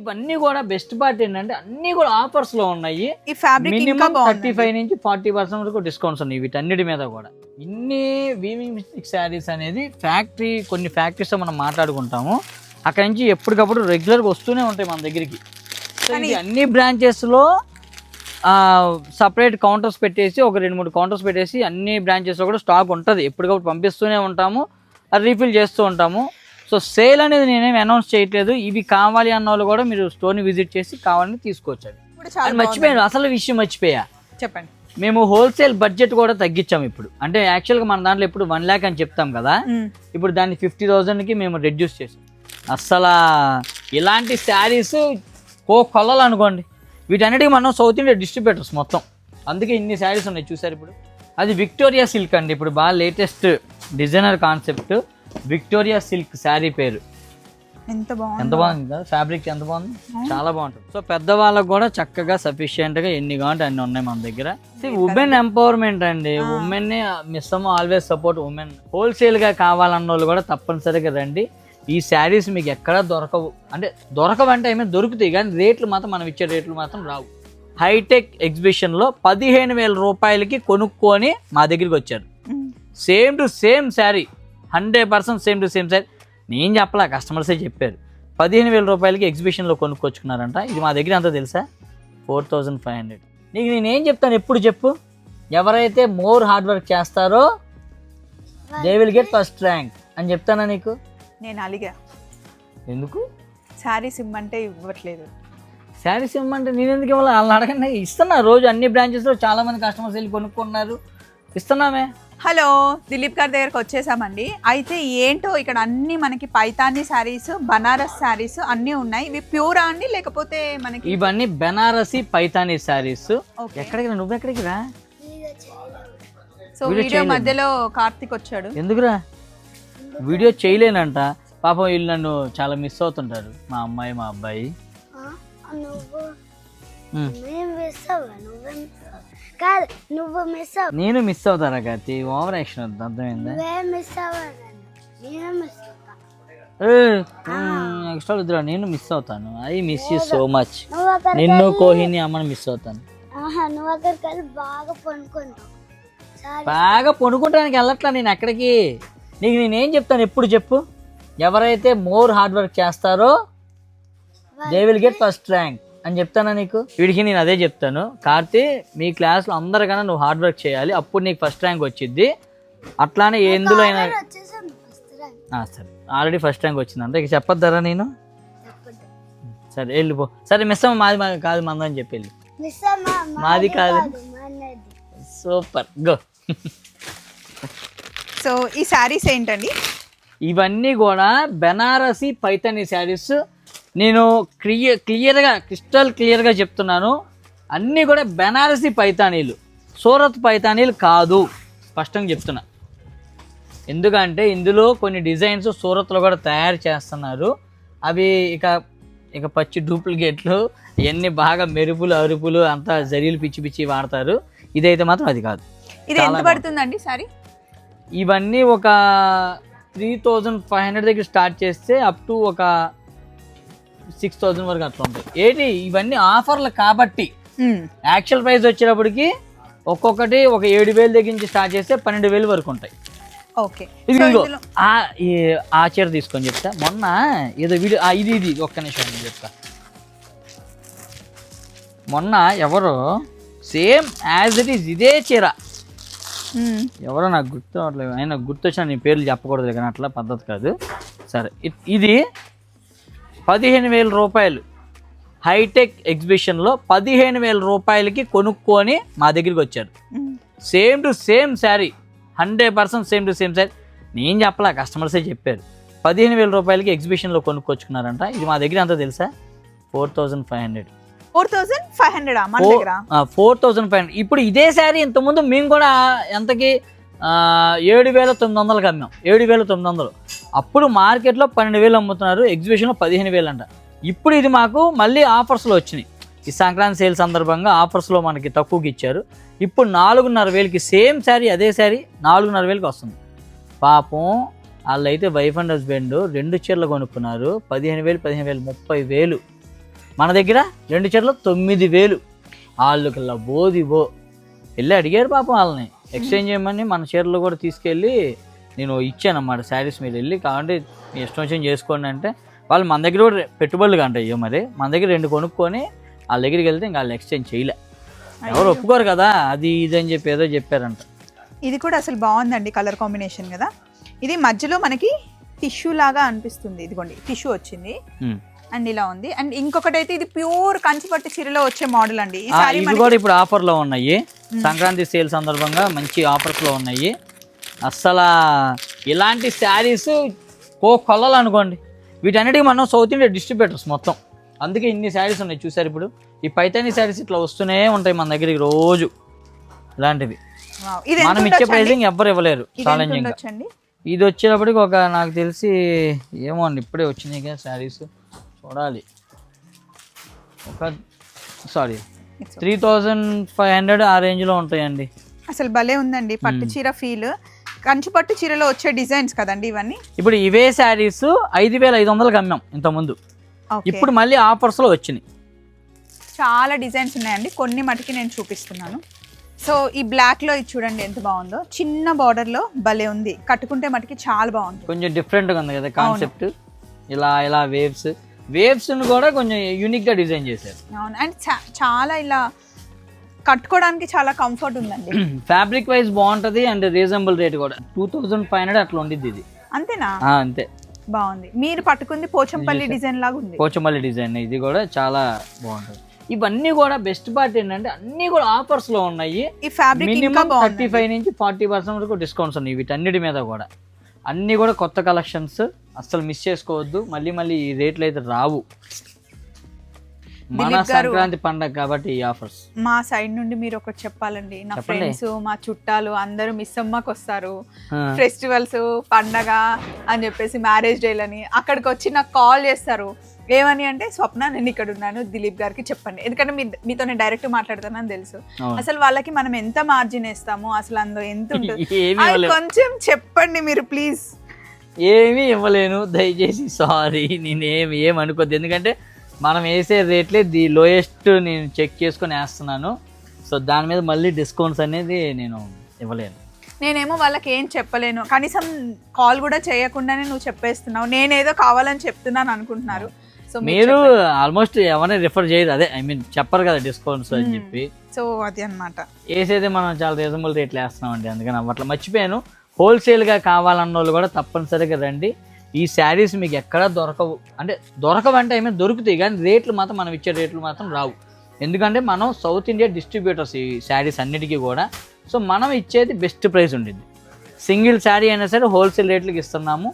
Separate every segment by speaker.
Speaker 1: ఇవన్నీ కూడా best part ఏంటంటే అన్ని కూడా ఆఫర్స్లో ఉన్నాయి.
Speaker 2: ఈ ఫ్యాబ్రిక్
Speaker 1: మినిమం థర్టీ ఫైవ్ నుంచి ఫార్టీ పర్సెంట్ వరకు డిస్కౌంట్స్ ఉన్నాయి వీటన్నిటి మీద కూడా. ఇన్ని వీవింగ్ మిస్టిక్ శారీస్ అనేది ఫ్యాక్టరీ కొన్ని ఫ్యాక్టరీస్ మనం మాట్లాడుకుంటాము. అక్కడ నుంచి ఎప్పటికప్పుడు రెగ్యులర్గా వస్తూనే ఉంటాయి మన దగ్గరికి. అన్ని బ్రాంచెస్లో సపరేట్ కౌంటర్స్ పెట్టేసి ఒక రెండు మూడు కౌంటర్స్ పెట్టేసి అన్ని బ్రాంచెస్లో కూడా స్టాక్ ఉంటుంది. ఎప్పటికప్పుడు పంపిస్తూనే ఉంటాము రీఫిల్ చేస్తూ ఉంటాము. సో సేల్ అనేది నేనేం అనౌన్స్ చేయట్లేదు. ఇవి కావాలి అన్న వాళ్ళు కూడా మీరు స్టోర్ని విజిట్ చేసి కావాలని తీసుకోవచ్చు అది మర్చిపోయాను. అసలు విషయం మర్చిపోయా.
Speaker 2: చెప్పండి.
Speaker 1: మేము హోల్సేల్ బడ్జెట్ కూడా తగ్గించాం ఇప్పుడు. అంటే యాక్చువల్గా మన దాంట్లో ఇప్పుడు వన్ ల్యాక్ అని చెప్తాం కదా. ఇప్పుడు దాన్ని ఫిఫ్టీ థౌజండ్కి మేము రెడ్యూస్ చేసాం. అస్సలు ఇలాంటి శారీస్ కో కొల్లలు అనుకోండి. వీటన్నిటికీ మనం సౌత్ ఇండియా డిస్ట్రిబ్యూటర్స్ మొత్తం. అందుకే ఇన్ని శారీస్ ఉన్నాయి. చూసారు ఇప్పుడు. అది విక్టోరియా సిల్క్ అండి. ఇప్పుడు బాగా latest designer concept Victoria silk sari పేరు.
Speaker 2: ఎంత బాగుంది.
Speaker 1: ఎంత బాగుంది కదా? ఫ్యాబ్రిక్ ఎంత బాగుంది? చాలా బాగుంటుంది. సో పెద్దవాళ్ళకు కూడా చక్కగా సఫిషియెంట్గా ఎన్ని కావాలంటే అన్ని ఉన్నాయి మన దగ్గర. ఉమెన్ ఎంపవర్మెంట్ అండి. ఉమెన్ని మిస్ ఆల్వేస్ సపోర్ట్ ఉమెన్ హోల్సేల్గా కావాలన్న వాళ్ళు కూడా తప్పనిసరిగా రండి. ఈ శారీస్ మీకు ఎక్కడా దొరకవు. అంటే దొరకవంటే ఏమైనా దొరుకుతాయి. కానీ రేట్లు మాత్రం మనం ఇచ్చే రేట్లు మాత్రం రావు. హైటెక్ ఎగ్జిబిషన్లో పదిహేను వేల రూపాయలకి కొనుక్కొని మా దగ్గరికి వచ్చారు. Same to same sari. Hundred percent same to same sari నేను చెప్పలా కస్టమర్సే చెప్పారు పదిహేను వేల రూపాయలకి ఎగ్జిబిషన్లో కొనుక్కొచ్చుకున్నారంట. ఇది మా దగ్గర అంతా తెలుసా? Four thousand five hundred. నీకు నేనేం చెప్తాను? ఎప్పుడు చెప్పు? ఎవరైతే మోర్ హార్డ్ వర్క్ చేస్తారో they will get first rank. అని చెప్తానా నీకు?
Speaker 2: నేను అలిగా.
Speaker 1: ఎందుకు?
Speaker 2: శారీస్ ఇమ్మంటే ఇవ్వట్లేదు.
Speaker 1: శారీస్ ఇవ్వమంటే నేను ఎందుకు ఇవ్వాలి? వాళ్ళని అడగండి. ఇస్తున్నా. రోజు అన్ని బ్రాంచెస్లో చాలా మంది కస్టమర్స్ వెళ్ళి కొనుక్కున్నారు. ఇస్తున్నామే.
Speaker 2: హలో దిలీప్ గారి దగ్గరకు వచ్చేసామండి. అయితే ఏంటో ఇక్కడ అన్ని మనకి పైతాని శారీస్ బనారస్ శారీస్ అన్నీ ఉన్నాయి. ఇవి ప్యూరా అండి లేకపోతే మనకి
Speaker 1: ఇవన్నీ బెనారసి పైతానీ శారీస్. ఎక్కడికి రా? నువ్వు ఎక్కడికి రా?
Speaker 2: సో
Speaker 1: వీడియో
Speaker 2: వీడియో
Speaker 1: చేయలేదు.
Speaker 2: మధ్యలో కార్తిక్ వచ్చాడు.
Speaker 1: ఎందుకురా వీడియో చేయలేనంట. పాపం వీళ్ళు నన్ను చాలా మిస్ అవుతుంటారు. మా అమ్మాయి మా అబ్బాయి.
Speaker 3: నువ్వు
Speaker 1: ఉమ్.
Speaker 3: మేము నువ్వే కాదు నువ్వు మిస్ అవ్వ
Speaker 1: నేను మిస్ అవుతారా కార్తీ? ఓవర్ యాక్షన్ వద్దు అర్థమైందా?
Speaker 3: నువ్వే మిస్ నేనే మిస్ అవుతా.
Speaker 1: నెక్స్ట్ వద్దురా నేను మిస్ అవుతాను. I miss you so much
Speaker 3: నువ్వు అక్కడికి
Speaker 1: నిన్ను
Speaker 3: వెళ్ళి-
Speaker 1: కోహిని అమ్మని మిస్ అవుతాను.
Speaker 3: ఆహా, నువ్వు అక్కడికి వెళ్ళి బాగా పనుకుంటావు. సరే.
Speaker 1: బాగా పడుకోవడానికి వెళ్ళట్లా నేను ఎక్కడికి? నీకు నేనేం చెప్తాను ఎప్పుడు చెప్పు? ఎవరైతే మోర్ హార్డ్ వర్క్ చేస్తారో they will get first rank అని చెప్తానా నీకు? వీడికి నేను అదే చెప్తాను. కార్తీ మీ క్లాస్లో అందరికన్నా నువ్వు హార్డ్ వర్క్ చేయాలి. అప్పుడు నీకు ఫస్ట్ ర్యాంక్ వచ్చింది అట్లానే ఎందులో అయినా
Speaker 3: వచ్చేసాను ఫస్ట్ ర్యాంక్
Speaker 1: ఆ, సరే. ఆల్రెడీ ఫస్ట్ ర్యాంక్ వచ్చిందంటే. ఇక చెప్పొద్దారా నేను? సరే వెళ్ళిపో సరే మిస్ అమ్మ మాది మాది కాదు మందని చెప్పి వెళ్ళి. మాది కాదు. సూపర్. గో.
Speaker 2: సో ఈ శారీస్ ఏంటండి?
Speaker 1: ఇవన్నీ కూడా బెనారసి పైతని శారీస్. నేను క్లియర్ క్లియర్గా క్రిస్టల్ క్లియర్గా చెప్తున్నాను. అన్నీ కూడా బెనారసి పైతానీలు. సూరత్ పైతానీలు కాదు. స్పష్టంగా చెప్తున్నా. ఎందుకంటే ఇందులో కొన్ని డిజైన్స్ సూరత్లో కూడా తయారు చేస్తున్నారు. అవి ఇక ఇక పచ్చి డూప్లికేట్లు ఇవన్నీ బాగా మెరుపులు అరుపులు అంతా జరీలు పిచ్చి పిచ్చి వాడతారు. ఇదైతే మాత్రం అది కాదు.
Speaker 2: ఇది ఎంత. పడుతుందండి సారీ?
Speaker 1: ఇవన్నీ ఒక త్రీ థౌజండ్ ఫైవ్ హండ్రెడ్ దగ్గర స్టార్ట్ చేస్తే అప్ టు ఒక సిక్స్ థౌజండ్ వరకు అట్లా ఉంటాయి. ఏంటి? ఇవన్నీ ఆఫర్లు కాబట్టి యాక్చువల్ ప్రైస్ వచ్చేటప్పటికి ఒక్కొక్కటి ఒక ఏడు వేలు దగ్గర నుంచి స్టార్ట్ చేస్తే పన్నెండు వేలు వరకు ఉంటాయి.
Speaker 2: ఓకే.
Speaker 1: ఇది ఆ చీర తీసుకొని చెప్తా. మొన్న ఏదో వీడియో ఇది ఇది ఒక్క నిమిషం నేను చెప్తా. మొన్న ఎవరో సేమ్ యాజ్ ఇట్ ఈజ్ ఇదే చీర. ఎవరో నాకు గుర్తు రావట్లేదు. ఆయన గుర్తొచ్చిన నీ పేర్లు చెప్పకూడదు కానీ అట్లా పద్ధతి కాదు. సరే ఇది పదిహేను వేల రూపాయలు. హైటెక్ ఎగ్జిబిషన్లో పదిహేను వేల రూపాయలకి కొనుక్కొని మా దగ్గరికి వచ్చారు. Same to same sari hundred percent same to same sari. నేను చెప్పలా కస్టమర్సే చెప్పారు. పదిహేను వేల రూపాయలకి ఎగ్జిబిషన్లో కొనుక్కొచ్చుకున్నారంట. ఇది మా దగ్గర అంతా తెలుసా? Four thousand five hundred.
Speaker 2: Four thousand five hundred?
Speaker 1: Four thousand five hundred. ఇప్పుడు ఇదే శారీ ఇంతకుముందు మేము కూడా ఎంతకి? ఏడు వేల తొమ్మిది వందలకి అమ్మాం. ఏడు వేల తొమ్మిది వందలు. అప్పుడు మార్కెట్లో పన్నెండు వేలు అమ్ముతున్నారు ఎగ్జిబిషన్లో పదిహేను వేలు అంట. ఇప్పుడు ఇది మాకు మళ్ళీ ఆఫర్స్లో వచ్చినాయి. ఈ సంక్రాంతి సేల్ సందర్భంగా ఆఫర్స్లో మనకి తక్కువకి ఇచ్చారు. ఇప్పుడు నాలుగున్నర వేలకి సేమ్ శారీ అదే శారీ నాలుగున్నర వేలకి వస్తుంది. పాపం వాళ్ళు అయితే వైఫ్ అండ్ హస్బెండ్ రెండు చీరలు కొనుక్కున్నారు. పదిహేను వేలు పదిహేను వేలు ముప్పై వేలు. మన దగ్గర రెండు చీరలు తొమ్మిది వేలు. వాళ్ళకి బోది బో వెళ్ళి అడిగారు పాపం వాళ్ళని. ఎక్స్చేంజ్ చేయమని మన చీరలు కూడా తీసుకెళ్ళి నేను ఇచ్చాను అన్నమాట శారీస్ మీరు వెళ్ళి కావాలంటే మీ ఇష్టం వచ్చిన చేసుకోండి అంటే వాళ్ళు మన దగ్గర కూడా పెట్టుబడులు కంట అయ్యో మరి. మన దగ్గర రెండు కొనుక్కొని వాళ్ళ దగ్గరికి వెళ్తే ఇంకా వాళ్ళు ఎక్స్చేంజ్ చేయలే. ఎవరు ఒప్పుకోరు కదా అది ఇది అని చెప్పి ఏదో చెప్పారంట.
Speaker 2: ఇది కూడా అసలు బాగుందండి కలర్ కాంబినేషన్ కదా. ఇది మధ్యలో మనకి టిష్యూ లాగా అనిపిస్తుంది. ఇదిగోండి టిష్యూ వచ్చింది. అండ్ ఇలా ఉంది. అండ్ ఇంకొకటి అయితే ఇది ప్యూర్ కంచిపట్టు చీరలో వచ్చే మోడల్ అండి.
Speaker 1: ఇవి కూడా ఇప్పుడు ఆఫర్లో ఉన్నాయి. సంక్రాంతి సేల్ సందర్భంగా మంచి ఆఫర్స్లో ఉన్నాయి. అస్సలు ఇలాంటి శారీస్ కో కొల్లలు అనుకోండి. వీటన్నిటికీ మనం సౌత్ ఇండియా డిస్ట్రిబ్యూటర్స్ మొత్తం. అందుకే ఇన్ని శారీస్ ఉన్నాయి. చూసారు ఇప్పుడు? ఈ పైతాని శారీస్ ఇట్లా వస్తూనే ఉంటాయి మన దగ్గరికి రోజు. ఇలాంటివి. మనం ఇచ్చే? ప్రైజింగ్ ఎవ్వరు ఇవ్వలేరు ఛాలెంజింగ్ ఇది వచ్చేటప్పటికి ఒక నాకు తెలిసి ఏమో అండి ఇప్పుడే వచ్చినాయి కదా శారీస్. చూడాలి. ఒక sari. Three thousand five hundred ఆ రేంజ్లో ఉంటాయండి.
Speaker 2: అసలు భలే ఉందండి పట్టు చీర ఫీల్ కంచి పట్టు చీరలో వచ్చే డిజైన్స్ కదండి ఇవన్నీ?
Speaker 1: ఇప్పుడు ఇవే శారీస్ ఐదు వేల ఐదు వందలకు అమ్మాం ఇంతకుముందు. ఇప్పుడు మళ్ళీ ఆఫర్స్లో వచ్చినాయి.
Speaker 2: చాలా డిజైన్స్ ఉన్నాయండి. కొన్ని మటుకి నేను చూపిస్తున్నాను. సో ఈ బ్లాక్లో ఇది చూడండి ఎంత బాగుందో. చిన్న బార్డర్లో భలే ఉంది. కట్టుకుంటే మటుకి చాలా బాగుంటుంది.
Speaker 1: కొంచెం డిఫరెంట్గా ఉంది కదా కాన్సెప్ట్. ఇలా ఇలా వేవ్స్. వేవ్స్ని కూడా కొంచెం యూనిక్గా డిజైన్ చేశారు.
Speaker 2: అవును. అండ్ చాలా ఇలా కట్టుకోవడానికి చాలా కంఫర్ట్ ఉందండి.
Speaker 1: ఫ్యాబ్రిక్ వైజ్ బాగుంటుంది అండ్ రీజనబుల్ రేట్ కూడా. టూ థౌజండ్ ఫైవ్ హండ్రెడ్ అట్లా ఉండిద్ది ఇది.
Speaker 2: అంతేనా?
Speaker 1: అంతే.
Speaker 2: బాగుంది. మీరు పట్టుకుంది పోచంపల్లి డిజైన్ లాగా ఉంది.
Speaker 1: పోచమల్లి డిజైన్ ఇది కూడా చాలా బాగుంటుంది. ఇవన్నీ కూడా బెస్ట్ పార్ట్ ఏంటంటే అన్నీ కూడా ఆఫర్స్లో ఉన్నాయి.
Speaker 2: ఈ ఫ్యాబ్రిక్
Speaker 1: మినిమం థర్టీ ఫైవ్ నుంచి ఫార్టీ పర్సెంట్ వరకు డిస్కౌంట్స్ ఉన్నాయి వీటన్నిటి మీద కూడా. అన్నీ కూడా కొత్త కలెక్షన్స్ అస్సలు మిస్ చేసుకోవద్దు. మళ్ళీ మళ్ళీ ఈ రేట్లు అయితే రావు. మన సంక్రాంతి పండగ కాబట్టి ఈ ఆఫర్స్.
Speaker 2: మా సైడ్ నుండి మీరు ఒకటి చెప్పాలండి. నా. ఫ్రెండ్స్ మా చుట్టాలు అందరూ మిస్ అమ్మకి వస్తారు. ఫెస్టివల్స్ పండగ అని చెప్పేసి మ్యారేజ్ డేలని అక్కడికి వచ్చి నాకు కాల్ చేస్తారు. ఏమని అంటే స్వప్న నేను ఇక్కడ ఉన్నాను దిలీప్ గారికి చెప్పండి. ఎందుకంటే మీ మీతో నేను డైరెక్ట్ మాట్లాడతానని తెలుసు. అసలు వాళ్ళకి మనం ఎంత మార్జిన్ వేస్తాము అసలు అందులో ఎంత ఉంటుంది. కొంచెం చెప్పండి మీరు ప్లీజ్
Speaker 1: ఏమీ ఇవ్వలేను. దయచేసి సారీ నేను ఏమి ఏం అనుకోద్దు. ఎందుకంటే మనం వేసే రేట్లే ది లోయెస్ట్ నేను చెక్ చేసుకొని వేస్తున్నాను. సో దాని మీద మళ్ళీ డిస్కౌంట్స్ అనేది నేను ఇవ్వలేను.
Speaker 2: నేనేమో వాళ్ళకి ఏం చెప్పలేను. కనీసం కాల్ కూడా చేయకుండానే నువ్వు చెప్పేస్తున్నావు. నేనేదో కావాలని చెప్తున్నాను అనుకుంటున్నారు. సో
Speaker 1: మీరు ఆల్మోస్ట్ ఎవరైనా రిఫర్ చేయరు. అదే ఐ మీన్ చెప్పరు కదా డిస్కౌంట్స్ అని చెప్పి.
Speaker 2: సో అది అన్నమాట.
Speaker 1: వేసేది మనం చాలా రీజనబుల్ రేట్లు వేస్తున్నామండి. అందుకని అట్లా మర్చిపోయాను. హోల్సేల్గా కావాలన్న వాళ్ళు కూడా తప్పనిసరిగా రండి. ఈ శారీస్ మీకు ఎక్కడా దొరకవు. అంటే దొరకవంటే ఐ మీన్ దొరుకుతాయి కానీ రేట్లు మాత్రం మనం ఇచ్చే రేట్లు మాత్రం రావు. ఎందుకంటే మనం సౌత్ ఇండియా డిస్ట్రిబ్యూటర్స్ ఈ శారీస్ అన్నిటికీ కూడా. సో మనం ఇచ్చేది బెస్ట్ ప్రైస్ ఉండింది సింగిల్ శారీ అయినా సరే హోల్సేల్ రేట్లకి ఇస్తున్నాము.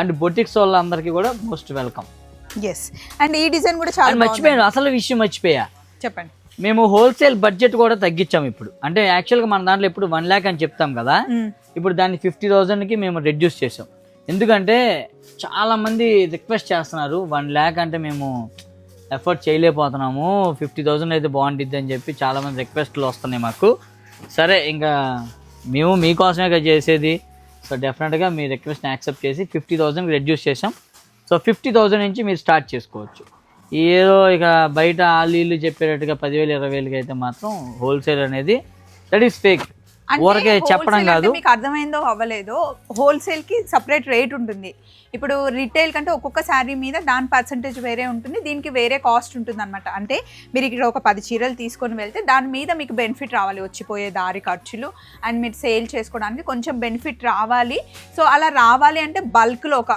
Speaker 1: అండ్ బొటిక్స్ వాళ్ళందరికీ కూడా మోస్ట్ వెల్కమ్.
Speaker 2: ఎస్ అండ్ ఈ డిజైన్ కూడా చాలా.
Speaker 1: మర్చిపోయాను అసలు విషయం మర్చిపోయా.
Speaker 2: చెప్పండి.
Speaker 1: మేము హోల్సేల్ బడ్జెట్ కూడా తగ్గించాం ఇప్పుడు. అంటే యాక్చువల్గా మన దాంట్లో ఇప్పుడు వన్ ల్యాక్ అని చెప్తాం కదా. ఇప్పుడు దాన్ని ఫిఫ్టీ థౌజండ్కి మేము రెడ్యూస్ చేసాం ఎందుకంటే చాలామంది రిక్వెస్ట్ చేస్తున్నారు వన్ ల్యాక్ అంటే మేము ఎఫర్ట్ చేయలేకపోతున్నాము ఫిఫ్టీ థౌజండ్ అయితే బాగుంటుంది అని చెప్పి చాలామంది రిక్వెస్ట్లు వస్తున్నాయి మాకు. సరే ఇంకా మేము మీకోసమే కదా చేసేది. సో డెఫినెట్గా మీ రిక్వెస్ట్ని యాక్సెప్ట్ చేసి ఫిఫ్టీ థౌజండ్కి రెడ్యూస్ చేసాం సో ఫిఫ్టీ థౌజండ్ నుంచి మీరు స్టార్ట్ చేసుకోవచ్చు. ఏదో ఇక బయట వాళ్ళు వీళ్ళు చెప్పేటట్టుగా పదివేలు ఇరవై వేలకి అయితే మాత్రం హోల్సేల్ అనేది దట్ ఈస్ ఫేక్ ఊరకే చెప్పడం కాదు.
Speaker 2: మీకు అర్థమైందో అవ్వలేదో హోల్సేల్కి సపరేట్ రేట్ ఉంటుంది. ఇప్పుడు రిటైల్ కంటే ఒక్కొక్క శారీ మీద దాని పర్సంటేజ్ వేరే ఉంటుంది దీనికి వేరే కాస్ట్ ఉంటుంది అనమాట అంటే మీరు ఇక్కడ ఒక పది చీరలు తీసుకొని వెళ్తే దాని మీద మీకు బెనిఫిట్ రావాలి వచ్చిపోయే దారి ఖర్చులు అండ్ మీరు సేల్ చేసుకోవడానికి కొంచెం బెనిఫిట్ రావాలి. సో అలా రావాలి అంటే బల్క్లో ఒక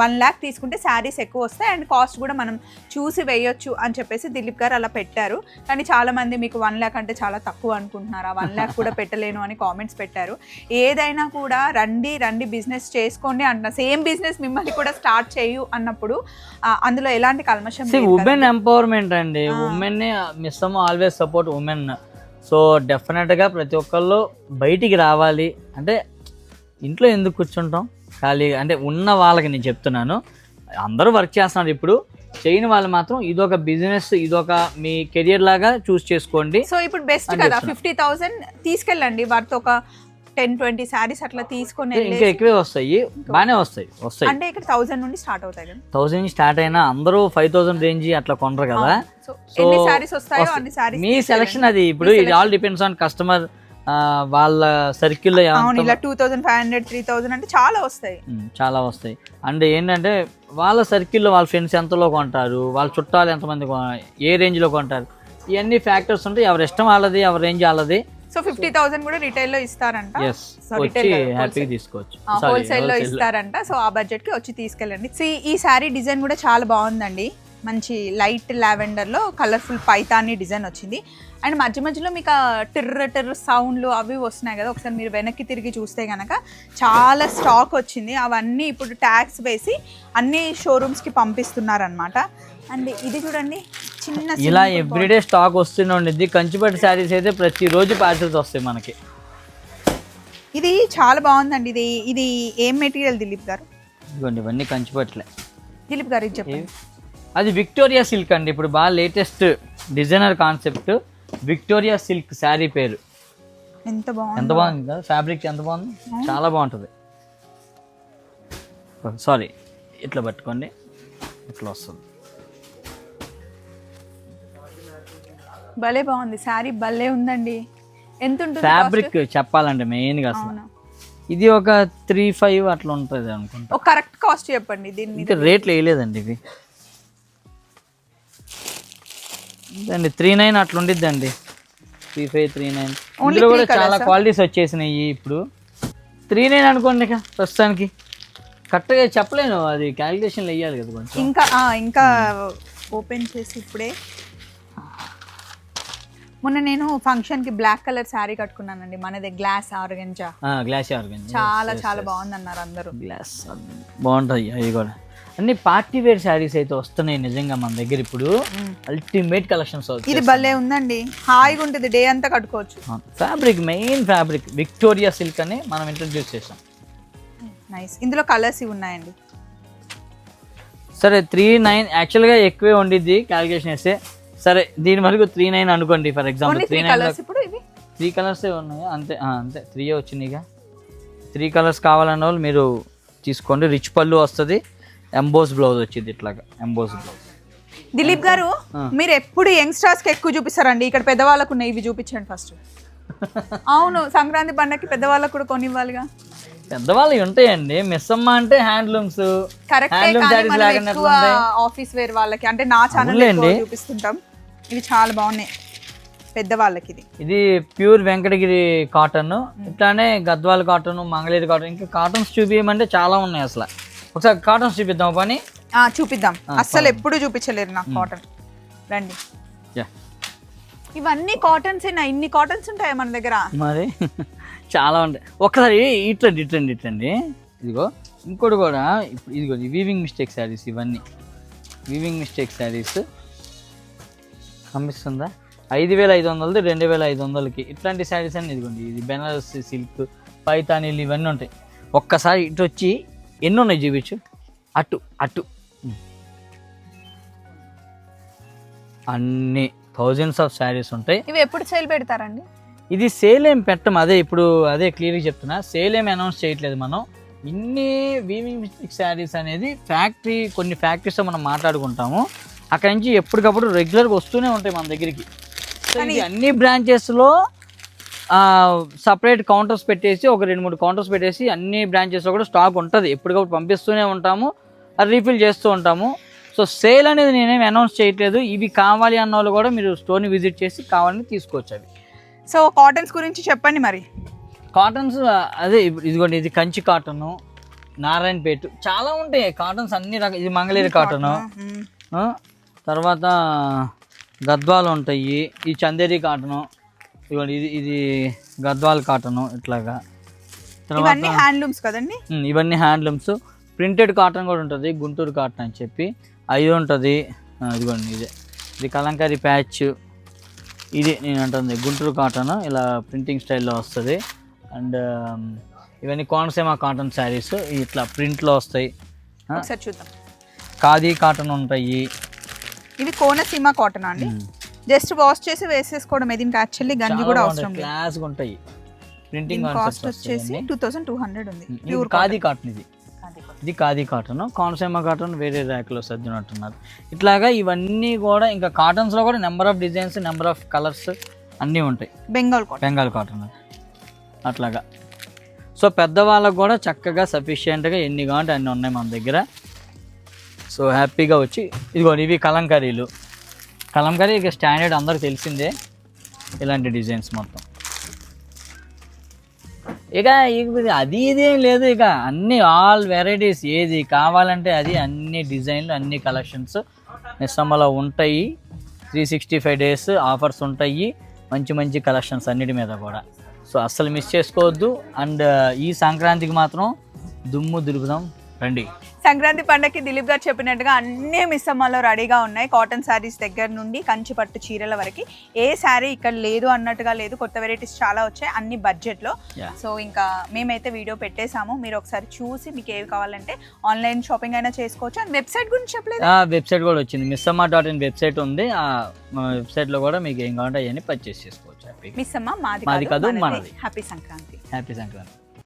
Speaker 2: వన్ ల్యాక్ తీసుకుంటే శారీస్ ఎక్కువ వస్తాయి అండ్ కాస్ట్ కూడా మనం చూసి వేయొచ్చు అని చెప్పేసి దిలీప్ గారు అలా పెట్టారు. కానీ చాలా మంది మీకు వన్ ల్యాక్ అంటే చాలా తక్కువ అనుకుంటున్నారా? వన్ ల్యాక్ కూడా పెట్టలేను అని కామెంట్స్ పెట్టారు. ఏదైనా కూడా రండి రండి బిజినెస్ చేసుకోండి అంటున్నా సేమ్ బిజినెస్ మిమ్మల్ని కూడా స్టార్ట్ చేయు అన్నప్పుడు ఆ, అందులో ఎలాంటి కల్మషం
Speaker 1: ఉమెన్. ఎంపవర్మెంట్ అండి.
Speaker 2: ఆ.
Speaker 1: Women miss always support women so డెఫినెట్గా ప్రతి ఒక్కళ్ళు బయటికి రావాలి. అంటే ఇంట్లో ఎందుకు కూర్చుంటాం? ఖాళీ అంటే ఉన్న వాళ్ళకి నేను చెప్తున్నాను. అందరూ వర్క్ చేస్తున్నారు ఇప్పుడు. చేయని వాళ్ళు మాత్రం ఇదొక బిజినెస్ ఇదొక మీ కెరియర్ లాగా చూస్ చేసుకోండి.
Speaker 2: సో ఇప్పుడు బెస్ట్ కదా. ఫిఫ్టీ థౌసండ్ తీసుకెళ్ళండి వారితో ఒక టెన్ ట్వంటీ శారీస్ అట్లా తీసుకొని
Speaker 1: ఇంకా ఎక్కువే వస్తాయి. బాగానే వస్తాయి వస్తాయి.
Speaker 2: అంటే ఇక్కడ థౌసండ్ నుండి స్టార్ట్ అవుతాయి కదా.
Speaker 1: థౌసండ్ స్టార్ట్ అయినా అందరూ ఫైవ్ థౌసండ్ రేంజ్ అట్లా కొనరు కదా.
Speaker 2: సో
Speaker 1: మీ సెలక్షన్ అది. ఇప్పుడు ఇది ఆల్ డిపెండ్స్ ఆన్ కస్టమర్ వాళ్ళ సర్కిల్లో
Speaker 2: అవును ఇలా two thousand five hundred three thousand అంటే చాలా వస్తాయి.
Speaker 1: చాలా వస్తాయి. అండ్ ఏంటంటే వాళ్ళ సర్కిల్లో వాళ్ళ ఫ్రెండ్స్ ఎంతలో కొంటారు? వాళ్ళ చుట్టాలు ఎంతమంది ఏ రేంజ్లో కొంటారు? ఇవన్నీ ఫ్యాక్టర్స్ ఉంటాయి. ఎవరి ఇష్టం వాళ్ళది ఎవరి రేంజ్ వాళ్ళది.
Speaker 2: సో ఫిఫ్టీ థౌసండ్ కూడా రిటైల్లో ఇస్తారంట?
Speaker 1: హ్యాపీగా. తీసుకోవచ్చు. హోల్సేల్లో.
Speaker 2: ఇస్తారంట. సో ఆ బడ్జెట్కి వచ్చి తీసుకెళ్ళండి. ఈ శారీ డిజైన్ కూడా చాలా బాగుందండి. మంచి లైట్ లావెండర్లో కలర్ఫుల్ పైతాని డిజైన్ వచ్చింది. అండ్ మధ్య మధ్యలో మీకు టిర్ర టిర్ర సౌండ్లు అవి వస్తున్నాయి కదా ఒకసారి మీరు వెనక్కి తిరిగి చూస్తే కనుక చాలా స్టాక్ వచ్చింది. అవన్నీ ఇప్పుడు ట్యాక్స్ వేసి అన్ని షోరూమ్స్కి పంపిస్తున్నారనమాట అండ్ ఇది చూడండి చిన్న
Speaker 1: ఇలా ఎవ్రీడే స్టాక్ వస్తూనే ఉండిద్ది. కంచిపట్టు శారీస్ అయితే ప్రతిరోజు పార్సల్స్ వస్తాయి మనకి.
Speaker 2: ఇది చాలా బాగుందండి. ఇది ఇది ఏం మెటీరియల్ దిలీప్ గారు?
Speaker 1: ఇదిగోండి ఇవన్నీ కంచిపట్లే
Speaker 2: దిలీప్ గారు ఇది చెప్పండి.
Speaker 1: అది విక్టోరియా సిల్క్ అండి. ఇప్పుడు బాగా latest designer concept Victoria silk sari పేరు.
Speaker 2: ఎంత బాగుంది.
Speaker 1: ఎంత బాగుంది? కదా ఫ్యాబ్రిక్ ఎంత బాగుంది? చాలా బాగుంటుంది. సారీ ఇట్లా పట్టుకోండి. ఇట్లా వస్తుంది.
Speaker 2: భలే బాగుంది. శారీ భలే ఉందండి. ఎంత ఉంటుంది
Speaker 1: ఫ్యాబ్రిక్ చెప్పాలంటే మెయిన్గా అసలు. ఇది ఒక త్రీ ఫైవ్ అట్లా ఉంటుంది అనుకుంటా.
Speaker 2: కరెక్ట్ కాస్ట్ చెప్పండి దీని
Speaker 1: ఇంకా రేట్లు వేయలేదండి ఇవి. అండి త్రీ నైన్ అట్లా ఉండిద్దండి త్రీ ఫైవ్ త్రీ నైన్ ఇందులో కూడా చాలా? క్వాలిటీస్ వచ్చేసినాయి ఇప్పుడు. త్రీ నైన్ అనుకోండి ఇక ప్రస్తుతానికి. కరెక్ట్గా చెప్పలేను అది క్యాలిక్యులేషన్లు వేయాలి కదా కొంచెం.
Speaker 2: ఇంకా ఇంకా ఓపెన్ చేసి ఇప్పుడే. మొన్న నేను ఫంక్షన్కి బ్లాక్ కలర్ శారీ కట్టుకున్నానండి మనది గ్లాస్ ఆర్గంజా.
Speaker 1: గ్లాస్ ఆర్గన్
Speaker 2: చాలా చాలా బాగుంది అన్నారు అందరూ.
Speaker 1: గ్లాస్ బాగుంటాయి అవి కూడా. అన్ని పార్టీ వేర్ శారీస్ అయితే వస్తున్నాయి నిజంగా మన దగ్గర ఇప్పుడు. అల్టిమేట్ కలెక్షన్స్
Speaker 2: ఇది భలే ఉందండి. హాయిగా ఉంటుంది. డే అంతా కట్టుకోవచ్చు.
Speaker 1: Fabric main fabric Victoria silk అని మనం ఇంట్రడ్యూస్ చేసాం
Speaker 2: నైస్ ఇందులో కలర్స్ ఇవి ఉన్నాయండి.
Speaker 1: సరే త్రీ నైన్ యాక్చువల్గా ఎక్కువే ఉండిద్ది క్యాలిక్యులేషన్ వేస్తే. సరే దీని వరకు త్రీ నైన్ అనుకోండి for example three nine three కలర్సే ఉన్నాయి? అంతే అంతే. త్రీ వచ్చినాయిగా. త్రీ కలర్స్ కావాలన్న వాళ్ళు మీరు తీసుకోండి. రిచ్ పళ్ళు వస్తుంది. ఎంబోస్ బ్లౌజ్ వచ్చింది ఇట్లాగా ఎంబోస్ బ్లౌజ్.
Speaker 2: దిలీప్ గారు మీరు ఎప్పుడు యంగ్స్టర్స్కి ఎక్కువ చూపిస్తారండి? ఇక్కడ పెద్దవాళ్ళకు ఉన్నాయి ఇవి చూపించండి ఫస్ట్. అవును సంక్రాంతి పండగకి పెద్దవాళ్ళకు కూడా కొనివ్వాలిగా.
Speaker 1: పెద్దవాళ్ళు ఉంటాయండి. మిస్ అమ్మ అంటే హ్యాండ్లూమ్స్
Speaker 2: ఆఫీస్ వేర్ వాళ్ళకి అంటే నా ఛానల్. చూపిస్తుంటాం. ఇవి చాలా బాగున్నాయి పెద్దవాళ్ళకి ఇది.
Speaker 1: ఇది ప్యూర్ వెంకటగిరి కాటన్. ఇట్లానే గద్వాల కాటన్ మంగళగిరి కాటన్ ఇంకా కాటన్స్ చూపించమంటే చాలా ఉన్నాయి అసలు. ఒకసారి కాటన్స్ చూపిద్దాం పని?
Speaker 2: చూపిద్దాం. అస్సలు ఎప్పుడు చూపించలేరు నాకు కాటన్ రండి.
Speaker 1: యా.
Speaker 2: ఇవన్నీ కాటన్స్ ఇన్ని కాటన్స్ ఉంటాయి మన దగ్గర?
Speaker 1: మరి చాలా ఉంటాయి. ఒక్కసారి ఇట్లండి ఇట్లండి ఇట్లండి. ఇదిగో ఇంకోటి కూడా ఇప్పుడు ఇదిగో వీవింగ్ మిస్టేక్ శారీస్ ఇవన్నీ. వీవింగ్ మిస్టేక్ శారీస్ కనిపిస్తుందా ఐదు వేల ఐదు వందలది రెండు వేల ఐదు వందలకి. ఇట్లాంటి శారీస్ అన్ని ఇదిగోండి ఇది బెనారస్ సిల్క్ పైతానీలు ఇవన్నీ ఉంటాయి. ఒక్కసారి ఇటు వచ్చి ఎన్ని ఉన్నాయి చూపించు అటు అటు. అన్ని థౌజండ్స్ ఆఫ్ శారీస్ ఉంటాయి.
Speaker 2: ఇవి ఎప్పుడు సేల్ పెడతారండి?
Speaker 1: ఇది సేల్ ఏం పెట్టం అదే ఇప్పుడు అదే క్లియర్గా చెప్తున్నా. సేల్ ఏం అనౌన్స్ చేయట్లేదు మనం. ఇన్ని వీవింగ్ మిస్టిక్ శారీస్ అనేది ఫ్యాక్టరీ కొన్ని ఫ్యాక్టరీస్తో మనం మాట్లాడుకుంటాము. అక్కడ నుంచి ఎప్పటికప్పుడు రెగ్యులర్గా వస్తూనే ఉంటాయి మన దగ్గరికి. అన్ని బ్రాంచెస్లో సపరేట్ కౌంటర్స్ పెట్టేసి ఒక రెండు మూడు కౌంటర్స్ పెట్టేసి అన్ని బ్రాంచెస్లో కూడా స్టాక్ ఉంటుంది. ఎప్పటికప్పుడు పంపిస్తూనే ఉంటాము అది రీఫిల్ చేస్తూ ఉంటాము. సో సేల్ అనేది నేనేం అనౌన్స్ చేయట్లేదు. ఇవి కావాలి అన్న వాళ్ళు కూడా మీరు స్టోర్ని విజిట్ చేసి కావాలని తీసుకోవచ్చు అవి.
Speaker 2: సో కాటన్స్ గురించి చెప్పండి మరి.
Speaker 1: కాటన్స్ అదే ఇదిగోండి ఇది కంచి కాటను నారాయణపేట. చాలా ఉంటాయి కాటన్స్ అన్ని రకాల ఇది మంగళగిరి కాటను. తర్వాత గద్వాలు ఉంటాయి ఈ చందేరి కాటను ఇదిగోండి ఇది ఇది గద్వాల్ కాటను ఇట్లాగా.
Speaker 2: ఇవన్నీ హ్యాండ్లూమ్స్ కదండి?
Speaker 1: ఇవన్నీ హ్యాండ్లూమ్స్ ప్రింటెడ్ కాటన్ కూడా ఉంటుంది గుంటూరు కాటన్ అని చెప్పి. అది ఉంటుంది. ఇదిగోండి ఇదే. ఇది కలంకారీ ప్యాచ్ ఇది నేను అంటుంది గుంటూరు కాటన్ ఇలా ప్రింటింగ్ స్టైల్లో వస్తుంది. అండ్ ఇవన్నీ కోనసీమ కాటన్ శారీస్ ఇట్లా ప్రింట్లో వస్తాయి.
Speaker 2: చూద్దాం.
Speaker 1: ఖాదీ కాటన్ ఉంటాయి.
Speaker 2: ఇవి కోనసీమ కాటన్ అండి? జస్ట్ వాష్ చేసి వేసేసుకోవడం దీనికి యాక్చువల్లీ గంజి కూడా అవసరం లేదు.
Speaker 1: క్లాస్గా ఉంటాయి. ప్రింటింగ్
Speaker 2: కాస్ట్ వచ్చేసి టూ థౌసండ్ టూ హండ్రెడ్ ఉంది.
Speaker 1: ఇది
Speaker 2: ప్యూర్
Speaker 1: ఖాదీ కాటన్ ఇది. ఇది ఖాదీ కాటన్ కోనసీమ కాటన్ వేరే ర్యాక్లో సర్దినట్టున్నారు. ఇట్లాగా ఇవన్నీ కూడా ఇంకా కాటన్స్లో కూడా number of designs number of colours అన్నీ ఉంటాయి.
Speaker 2: బెంగాల్ కాటన్
Speaker 1: బెంగాల్ కాటన్ అట్లాగా. సో పెద్దవాళ్ళకు కూడా చక్కగా సఫిషియెంట్గా ఎన్ని కావాలంటే అన్ని ఉన్నాయి మన దగ్గర. సో హ్యాపీగా వచ్చి ఇదిగో ఇవి కలంకారీలు. కలంకారీ ఇక స్టాండర్డ్ అందరికి తెలిసిందే ఇలాంటి డిజైన్స్ మొత్తం. ఇక అది ఇది ఏం లేదు ఇక అన్ని ఆల్ వెరైటీస్ ఏది కావాలంటే అది అన్ని డిజైన్లు అన్ని కలెక్షన్స్ నిస్సమ్మలో ఉంటాయి. Three sixty five days offers ఉంటాయి. మంచి మంచి కలెక్షన్స్ అన్నిటి మీద కూడా. సో అస్సలు మిస్ చేసుకోవద్దు. అండ్ ఈ సంక్రాంతికి మాత్రం దుమ్ము దులుపుదాం. రండి.
Speaker 2: సంక్రాంతి పండగకి దిలీప్ గారు చెప్పినట్టుగా అన్ని మిస్సమ్మలో రెడీగా ఉన్నాయి. కాటన్ శారీస్ దగ్గర నుండి కంచి పట్టు చీరల వరకు. ఏ శారీ ఇక్కడ లేదు అన్నట్టుగా లేదు. కొత్త వెరైటీస్ చాలా వచ్చాయి. అన్ని బడ్జెట్లో. సో ఇంకా మేమైతే వీడియో పెట్టేసాము మీరు ఒకసారి చూసి మీకు ఏవి కావాలంటే ఆన్లైన్ షాపింగ్ అయినా చేసుకోవచ్చు. అండ్ వెబ్సైట్ గురించి చెప్పలేదు?
Speaker 1: వెబ్సైట్ కూడా వచ్చింది. మిస్సమ్మ డాట్ ఇన్ వెబ్సైట్ ఉంది. ఆ వెబ్సైట్లో కూడా మీకు ఏం కావాలంటే అవన్నీ పర్చేస్ చేసుకోవచ్చు.
Speaker 2: మిస్సమ్మ మాది కాదు
Speaker 1: మనది.
Speaker 2: హ్యాపీ సంక్రాంతి.
Speaker 1: హ్యాపీ సంక్రాంతి.